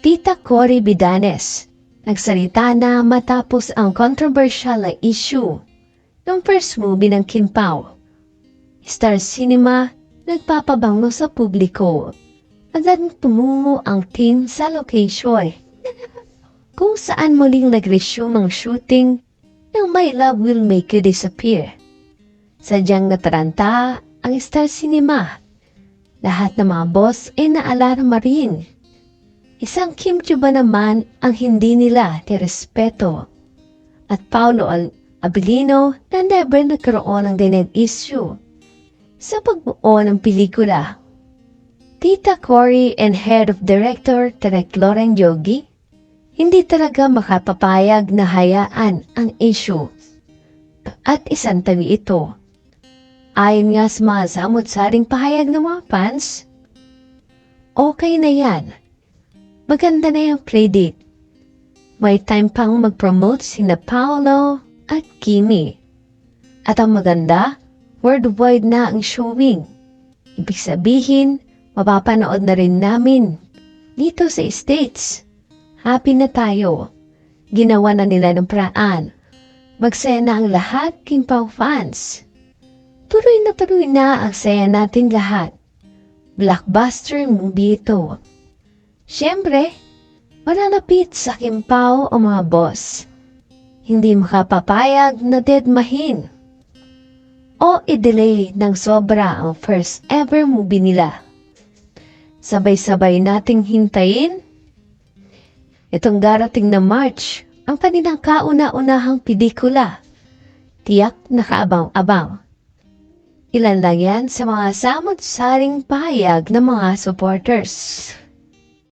Tita Cory Bidanes, nagsalita na matapos ang controversial issue ng first movie ng Kim Pao. Star Cinema nagpapabango sa publiko. Agad tumungo ang team sa location kung saan muling nag-resume ang shooting ng My Love Will Make You Disappear. Sadyang nataranta ang Star Cinema. Lahat ng mga boss ay naalarma rin. Isang Kim Chuba naman ang hindi nila tirespeto. At Paulo Al Abilino na never nagkaroon ng ganyan issue sa pagbuo ng pelikula. Tita Cory and Head of Director Direk Lauren Yogi, hindi talaga makapapayag na hayaan ang issue. At isang tabi ito. Ayon nga sa mga samot-saring pahayag ng mga fans, okay na yan. Maganda na yung playdate. May time pang mag-promote sina Paolo at Kimi. At ang maganda, worldwide na ang showing. Ibig sabihin, mapapanood na rin namin dito sa States. Happy na tayo. Ginawa na nila ng paraan. Magsaya na ang lahat, King Pao fans. Tuloy na tuloy na ang saya natin lahat. Blockbuster movie ito. Siyempre, malalapit sa Kim Pao o mga boss. Hindi makapapayag na deadmahin o i-delay ng sobra ang first ever movie nila. Sabay-sabay nating hintayin itong darating na March ang kanilang kauna-unahang pelikula. Tiyak nakaabang-abang. Ilan lang yan sa mga samot-saring pahayag ng mga supporters.